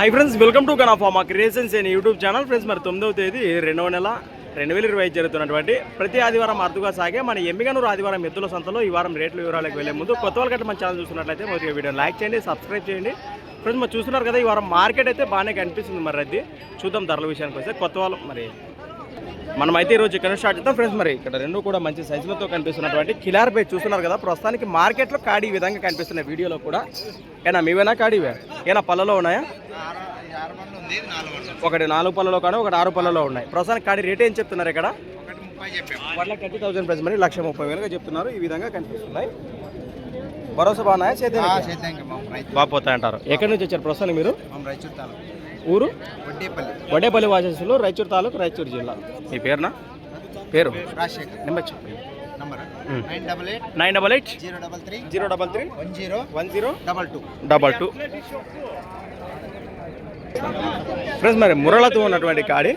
High friends welcome to గనాఫామా creations and YouTube channel friends మరి తొమ్మిదవ తేదీ రెండవ నెల రెండు వేల ఇరవై జరుగుతున్నటువంటి ప్రతి ఆదివారం అరుదుగా సాగే మన ఎమ్మిగనూరు ఆదివారం ఎద్దుల సంతలో ఈ వారం రేట్ల వివరాలకు వెళ్ళే ముందు కొత్త వాళ్ళకి గట్ట మన ఛానల్ చూస్తున్నట్లయితే మరి వీడియో లైక్ చేయండి సబ్స్క్రైబ్ చేయండి. ఫ్రెండ్స్ మరి చూస్తున్నారు కదా ఈ వారం మార్కెట్ అయితే బాగానే కనిపిస్తుంది మరి రద్దీ. చూద్దాం ధరల విషయానికి వస్తే కొత్త వాళ్ళు మరి మనమైతే ఈరోజు ఇక్కడ స్టార్ట్ చేద్దాం. ఫ్రెండ్స్ మరి ఇక్కడ రెండు కూడా మంచి సైజులతో కనిపిస్తున్నటువంటి కిలార్ బై చూస్తున్నారు కదా ప్రస్తుతానికి మార్కెట్లో కాడి విధంగా కనిపిస్తున్నాయి వీడియోలో కూడా. ఏనా మీవేనా కాడివే ఏనా పళ్ళలో ఉన్నాయా? ఒకటి నాలుగు పళ్ళలో కానీ ఒకటి ఆరు పళ్ళలో ఉన్నాయి. ప్రస్తుతానికి కాడి రేట్ ఏం చెప్తున్నారు ఇక్కడ? One lakh thirty thousand price మరి లక్ష ముప్పై వేలుగా చెప్తున్నారు. ఈ విధంగా కనిపిస్తున్నాయి. భరోసా బాగున్నాయా? చేతి బాగా పోతాయంటారు ఎక్కడి నుంచి వచ్చారు ప్రస్తుతానికి మీరు? ఊరు? వడ్డేపల్లి. వడ్డేపల్లి వాసస్సులో రాయచూరు తాలూకు రాయచూరు జిల్లా. మీ పేరునా? పేరు? రాజశేఖర్. నెంబర్ చెప్పండి నంబర్? మ్మ్. Nine double eight. Nine double eight? Zero double three. Zero double three. One zero. One zero. Double two. Double two. Friends మరి మురళతో ఉన్నటువంటి కాడి.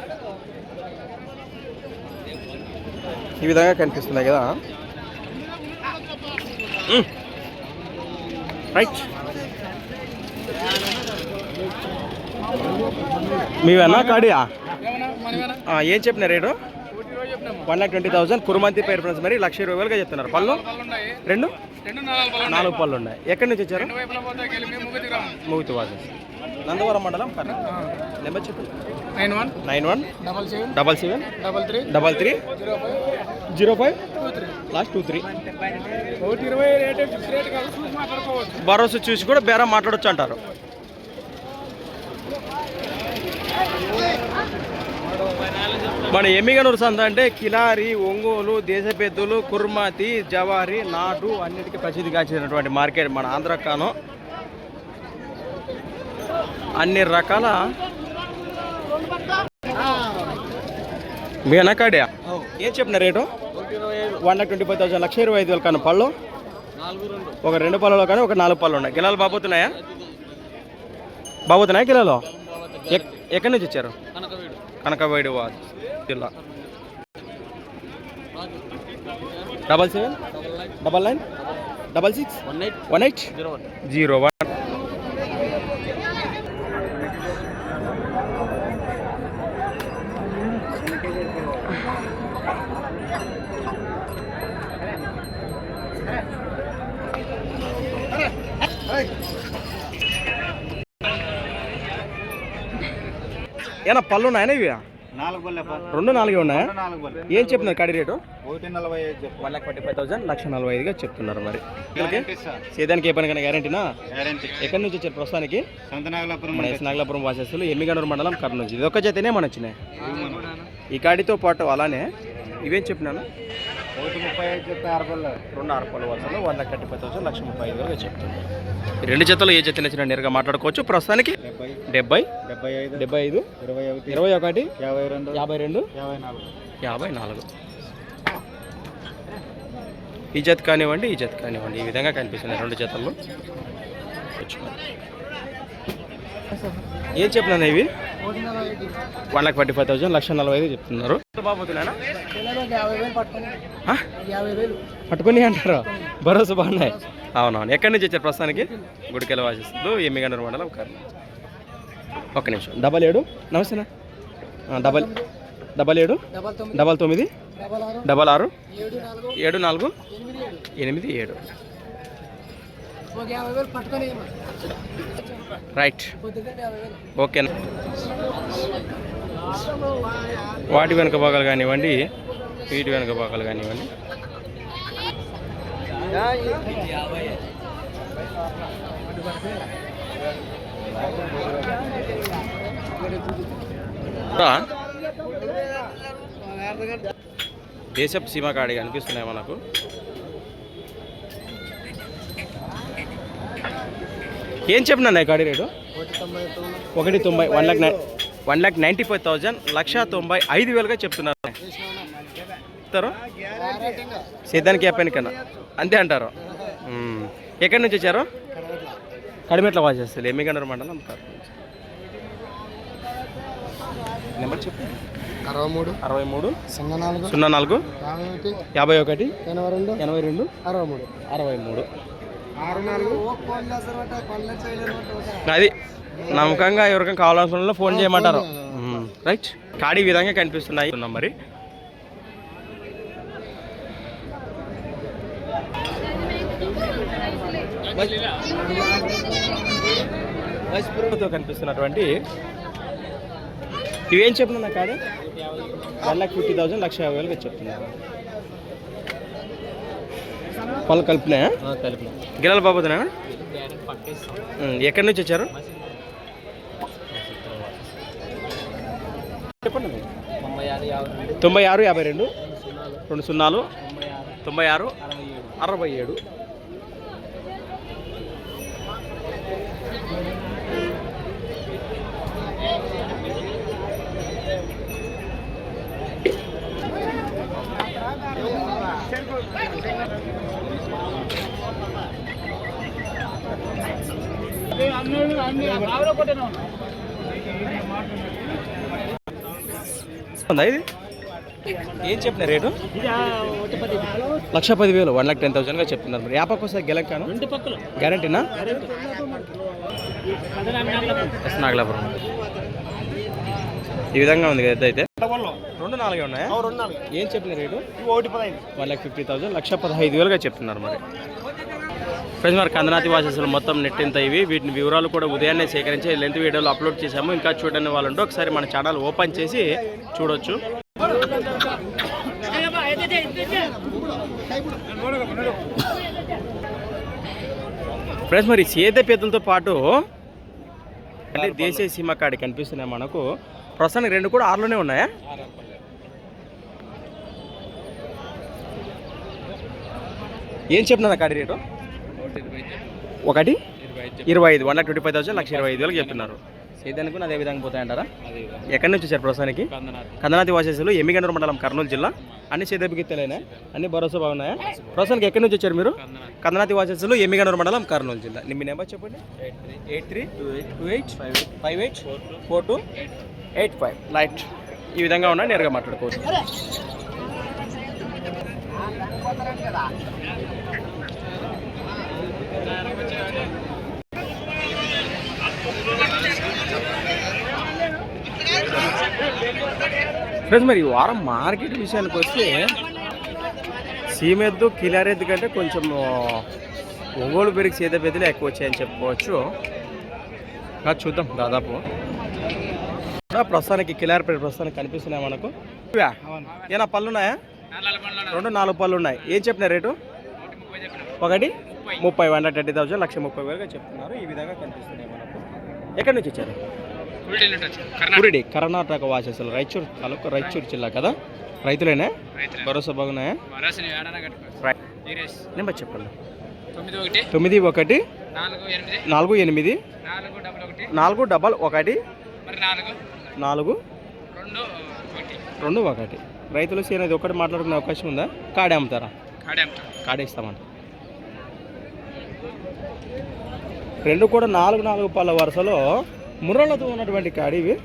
ఈ విధంగా కనిపిస్తున్నాయి కదా. రైట్ మీవేనా కాడియా? ఆ, ఏం చెప్పిన rate? One lakh twenty thousand. కురుమంతి పేరు ఫ్రెండ్స్ మరి లక్ష ఇరవై వేలుగా చెప్తున్నారు. పళ్ళు? రెండు? నాలుగు పళ్ళు ఉన్నాయి. ఎక్కడి నుంచి వచ్చారు? మూగుతు వాస. నందవరం మండలం కర్ణ నెంబర్ చెప్పు. Nine one nine one double seven double seven double three double three zero five zero five two three. Last two three. ఒకటి ఇరవై భరోసా చూసి కూడా బేరం మాట్లాడొచ్చు అంటారు. మన ఎమ్మిగనూరు సంత అంటే కిలారి ఒంగోలు దేశపెద్దులు కుర్మాతి జవారి నాటు అన్నిటికీ ప్రసిద్ధిగాంచినటువంటి మార్కెట్ మన ఆంధ్రకాను. అన్ని రకాల మీ వెనకాడియా ఏం చెప్పిన rate? One lakh twenty five thousand లక్ష ఇరవై ఐదు వేలు కానీ పళ్ళు. ఒక రెండు పళ్ళలో కానీ ఒక నాలుగు పళ్ళు ఉన్నాయి. గిలాలు బాబోతున్నాయా? బాబోతున్నాయా గిలాలు? ఎక్- ఎక్కడి నుంచి వచ్చారు కనకవీడు. కనకవైడు వా జిల్లా double seven double nine double six one eight one eight zero one zero one ఏనా పళ్ళు ఉన్నాయా ఇవి రెండు నాలుగే ఉన్నాయా? ఏం చెప్పినారు కడి rate? One lakh forty five thousand లక్ష నలభై ఐదుగా చెప్తున్నారు మరి. సేదానికి ఏ పనికైనా గ్యారంటీనా గ్యారంటీ ఎక్కడి నుంచి వచ్చారు ప్రస్తుతానికి? నాగలాపురం వాసస్సులు ఎమ్మిగనూరు మండలం కర్నూలు ఇది ఒక్క జతనే మన వచ్చినాయి? ఈ కాడితో పాటు అలానే ఇవేం చెప్పినాను? రెండు ఆరు పళ్ళు వరుసలు one lakh thirty five thousand లక్ష ముప్పై ఐదు వరకు చెప్తున్నాను ఈ రెండు జతలు ఏ జత నచ్చిన నేరుగా మాట్లాడుకోవచ్చు. ప్రస్తుతానికి డెబ్బై డెబ్బై ఐదు ఇరవై ఒకటి యాభై రెండు యాభై రెండు యాభై నాలుగు. ఈ జత కానివ్వండి ఈ జత కానివ్వండి. ఈ విధంగా కనిపిస్తున్నాయి రెండు జతల్లో ఏం చెప్పినాను ఇవి? One lakh forty five thousand లక్ష నలభై ఐదు చెప్తున్నారు. పట్టుకొని అంటారు? భరోసా బాగున్నాయి. అవునవును. ఎక్కడి నుంచి వచ్చారు ప్రస్తుతానికి? గుడికెళ్ళ వాసిస్తూ ఎమ్మిగనూరు మండలం కర్నూలు. ఒక్క నిమిషం. డబల్ ఏడు. నమస్తేనా డబల్ డబల్ ఏడు. డబల్ తొమ్మిది. డబల్ ఆరు. ఏడు నాలుగు. ఎనిమిది ఏడు. రైట్. ఓకేనా వాటి వెనుక భాగాలు కానివ్వండి వీటి వెనుక భాగాలు కానివ్వండి. దేశపు సీమ కాడి కనిపిస్తున్నాయి మనకు? ఏం చెప్పినా కాడి రేటు? ఒకటి తొంభై one lakh nine one lakh ninety five thousand లక్ష తొంభై ఐదు వేలుగా చెప్తున్నారు చెప్తారు? సిద్ధానికి చెప్పాను కన్నా. అంతే అంటారు. ఎక్కడి నుంచి వచ్చారు? కడిమెట్ల వాచేస్తారు ఎమ్మిగండ్ర మండలం అంటారు నెంబర్ చెప్పు. అరవై మూడు అరవై మూడు సున్నా నాలుగు సున్నా నాలుగు యాభై ఒకటి యాభై ఒకటి ఎనభై రెండు ఎనభై రెండు అరవై మూడు. అరవై మూడు. ఆరు నాలుగు. అది నమ్మకంగా ఎవరికైనా కావాలనుకున్న ఫోన్ చేయమంటారు. రైట్. కాడి విధంగా కనిపిస్తున్నాయి. ఉన్నాం మరి తో కనిపిస్తున్నటువంటి ఇవేం చెప్పిన కాడి వన్ లాక్ ఫిఫ్టీ థౌసండ్ లక్ష యాభై వేలుగా చెప్తున్నారు పళ్ళు కలిపినాయా కలిపి గిరాల బాబుతున్నా ఎక్కడి నుంచి వచ్చారు? చెప్పండి. తొంభై ఆరు యాభై రెండు. రెండు సున్నాలు. తొంభై ఆరు అరవై ఏడు అరవై ఏడు ఉందా ఇది? ఏం చెప్పిన రేటు? లక్ష పది వేలు వన్ లాక్ టెన్ థౌసండ్గా చెప్తున్నారు మరి. యాపకు వస్తే రెండు పక్కలు. గ్యారంటీనా? నాగలాపురం. ఈ విధంగా ఉంది కదా అయితే? రెండు నాలుగే ఉన్నాయా? ఏం చెప్పిన rate? One lakh fifty thousand లక్ష పదహైదు వేలుగా చెప్తున్నారు మరి. ఫ్రెండ్స్ మరి కందనాతి వాసెస్లు మొత్తం నెట్టింత ఇవి. వీటిని వివరాలు కూడా ఉదయాన్నే సేకరించి లెంత్ వీడియోలు అప్లోడ్ చేశాము. ఇంకా చూడని వాళ్ళు ఉంటే ఒకసారి మన ఛానల్ ఓపెన్ చేసి చూడొచ్చు. ఫ్రెండ్స్ మరి సేద పెద్దలతో పాటు అంటే దేశీయ సీమ కాడి కనిపిస్తున్నాయి మనకు. ప్రస్తుతానికి రెండు కూడా ఆరులోనే ఉన్నాయా? ఏం చెప్పినా కాడి రేటు? ఒకటి? ఇరవై ఐదు one lakh twenty five thousand లక్ష ఇరవై ఐదు వేలకు చెప్తున్నారు. సేదానికి కూడా అదే విధంగా పోతాయంటారా? ఎక్కడి నుంచి వచ్చారు ప్రస్తుతానికి? కందనాతి. వాసేసులు ఎమ్మిగనూరు మండలం కర్నూలు జిల్లా. అన్ని సేదపిగిత్తలేనా అన్ని భరోసా బాగున్నాయా? ప్రస్తుతానికి ఎక్కడి నుంచి వచ్చారు మీరు? కందనాతి. వాసేసులు ఎమ్మిగనూరు మండలం కర్నూలు జిల్లా. మీ నెంబర్ చెప్పండి. Eight three. Two eight. Five eight. Four two. Eight five. Right. ఈ విధంగా ఉన్నాయి నేరుగా మాట్లాడుకోవచ్చు. ఫ్రెండ్స్ మరి ఈ వారం మార్కెట్ విషయానికి వస్తే సీమెద్దు కిలారెద్దు కంటే కొంచెం ఒంగోలు పెరిగి సీత పెద్దలే ఎక్కువ వచ్చాయని చెప్పుకోవచ్చు. ఇంకా చూద్దాం దాదాపు. ప్రస్తుతానికి కిలారి పెద్ద ప్రస్తుతానికి కనిపిస్తున్నాయి మనకు? ఏనా పళ్ళు ఉన్నాయా? రెండు నాలుగు పళ్ళు ఉన్నాయి. ఏం చెప్పిన రేటు? ఒకటి. ముప్పై. వన్ థర్టీ థౌసండ్ లక్ష ముప్పై వేలుగా చెప్తున్నారు. ఈ విధంగా కనిపిస్తున్నాయి మనకు. ఎక్కడి నుంచి వచ్చారు? కురిడి కర్ణాటక. వాసస్సులు రాయచూరు తాలూకు రాయచూరు జిల్లా కదా? రైతులేనా? భరోసా బాగున్నాయా? నెంబర్ చెప్పండి. తొమ్మిది ఒకటి. నాలుగు ఎనిమిది. నాలుగు డబల్ ఒకటి. నాలుగు రెండు ఒకటి. రైతులు సేనది ఒకటి మాట్లాడుకునే అవకాశం ఉందా? కాడే అమ్ముతారా? కాడే అమ్ముతాం కాడే ఇస్తామంట. రెండు కూడా నాలుగు నాలుగు పళ్ళ వరుసలో ముర్రలతో ఉన్నటువంటి కాడివి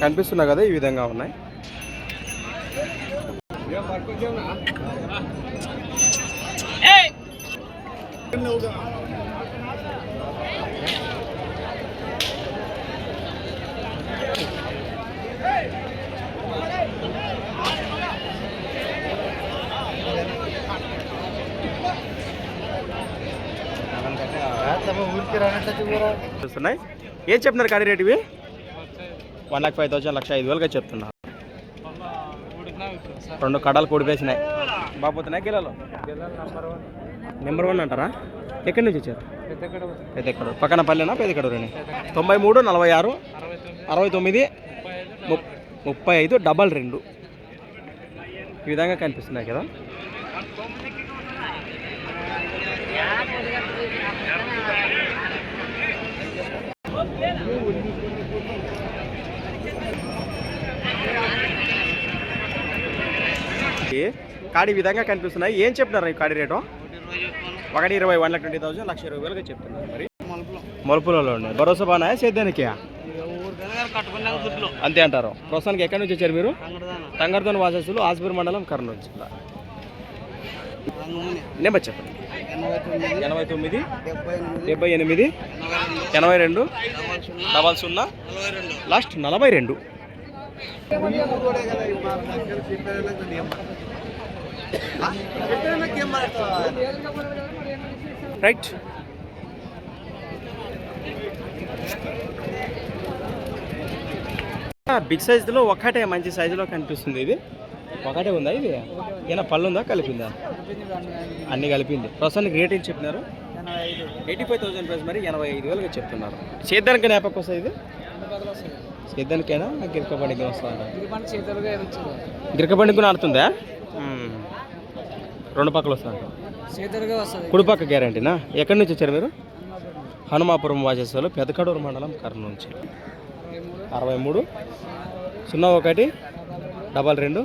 కనిపిస్తున్నాయి కదా ఈ విధంగా ఉన్నాయి. చూస్తున్నాయి ఏం చెప్తున్నారు కాడి రేట్ ఇవి? వన్ లాక్ ఫైవ్ థౌసండ్ లక్ష ఐదు వేలుగా చెప్తున్నారు. రెండు కడాలు కూడిపేసినాయి. బాగుపోతున్నాయి గిలాలు నెంబర్ వన్ అంటారా? ఎక్కడి నుంచి వచ్చారు? పెద్దెక్కడ పక్కన పల్లెనా పెద్ద తొంభై మూడు నలభై ఆరు అరవై తొమ్మిది ముప్పై ఐదు డబల్ రెండు. ఈ విధంగా కనిపిస్తున్నాయి కదా. ఈ కాడి విధంగా కనిపిస్తున్నాయి. ఏం చెప్తున్నారు ఈ కాడి రేటు? ఒకటి ఇరవై వన్ లాక్ ట్వంటీ థౌసండ్ లక్ష ఇరవై వేలుగా చెప్తున్నారు మరి. మలుపులలో ఉన్నాయి. భరోసా బాగా సేద్యానికి అంతే అంటారు. ప్రస్తుతానికి ఎక్కడి నుంచి వచ్చారు మీరు? తంగర్దోన్ వాసస్సులు ఆస్పూర్ మండలం కర్నూలు జిల్లా. నెంబర్ చెప్పండి. ఎనభై తొమ్మిది డెబ్బై ఎనిమిది ఎనభై రెండు డబల్ సున్నా లాస్ట్ నలభై రెండు. రైట్. బిగ్ సైజులో ఒకటే మంచి సైజులో కనిపిస్తుంది ఇది. ఒకటే ఉందా ఇది? ఏమైనా పళ్ళు ఉందా? కలిపిందా? అన్ని కలిపింది. ప్రస్తుతానికి రేట్ ఏం చెప్పినారు? ఎయిటీ ఫైవ్ థౌసండ్ ప్రైస్ మరి ఎనభై ఐదు వేలుగా చెప్తున్నారు. సేద్యానికి నేపకు వస్తుంది ఇది? సేద్యానికైనా గిరక బండికి వస్తుందా చేతులుగా గిరక బండికి కూడా ఆడుతుందా. రెండు పక్కలు వస్తుంది. కుడి పక్క గ్యారంటీనా? ఎక్కడి నుంచి వచ్చారు మీరు? హనుమాపురం వాచేశ్వరులు పెదకడూరు మండలం కర్నూలు నుంచి. అరవై మూడు. సున్నా ఒకటి డబల్ రెండు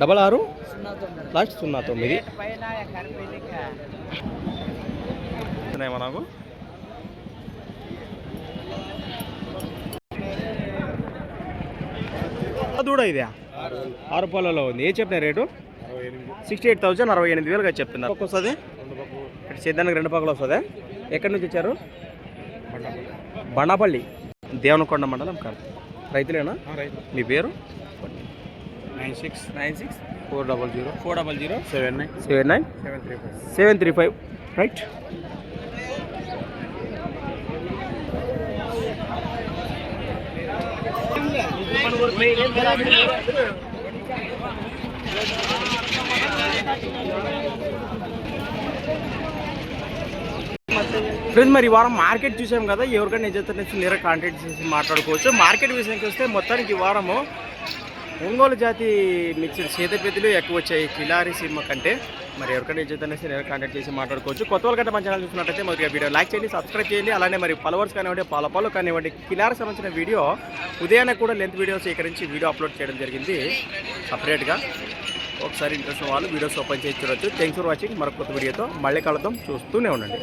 డబల్ ఆరు లాస్ట్ సున్నా తొమ్మిది. నాకు దూడ ఇదే. ఆరు పాలలో ఉంది. ఏ చెప్పిన రేటు? సిక్స్టీ ఎయిట్ థౌసండ్ అరవై ఎనిమిది వేలుగా చెప్తున్నారు. వస్తుంది. ఇక్కడ సేద్యానికి రెండు పక్కలు వస్తుంది? ఎక్కడి నుంచి వచ్చారు? బండాపల్లి. దేవనకొండ మండలం కాదు. రైతులేనా? మీ పేరు? Nine six. Nine six. Four double zero. Four double zero. Seven nine. Seven nine. Seven three five. Seven three five. Right. Friends మరి ఈ వారం మార్కెట్ చూసాం కదా ఎవరికైనా నిజంగా నేర కాంటాక్ట్ చేసి మాట్లాడుకోవచ్చు. మార్కెట్ విషయానికి వస్తే మొత్తానికి ఈ వారము ఒంగోలు జాతి మిక్సర్ చేతపెద్దులు ఎక్కువ వచ్చాయి. కిలారి సినిమా కంటే మరి ఎవరికైనా నిజంగా నేర కాంటాక్ట్ చేసి మాట్లాడుకోవచ్చు. కొత్త వాళ్ళకంటే మన ఛానల్ చూసినట్టయితే మొదటిగా వీడియో లైక్ చేయండి సబ్స్క్రైబ్ చేయండి. అలానే మరి ఫాలోవర్స్ కానివ్వండి పాల పాలు కానివ్వండి కిలారి సంబంధించిన వీడియో ఉదయాన్నే కూడా లెంత్ వీడియో సేకరించి వీడియో అప్లోడ్ చేయడం జరిగింది. సపరేట్గా ఒకసారి ఇంట్రెస్ట్ ఉన్న వాళ్ళు వీడియోస్ ఓపెన్ చేసి చూడొచ్చు. థ్యాంక్స్ ఫర్ వాచింగ్ మరొక కొత్త వీడియోతో మళ్ళీ కలుద్దాం. చూస్తూనే ఉండండి.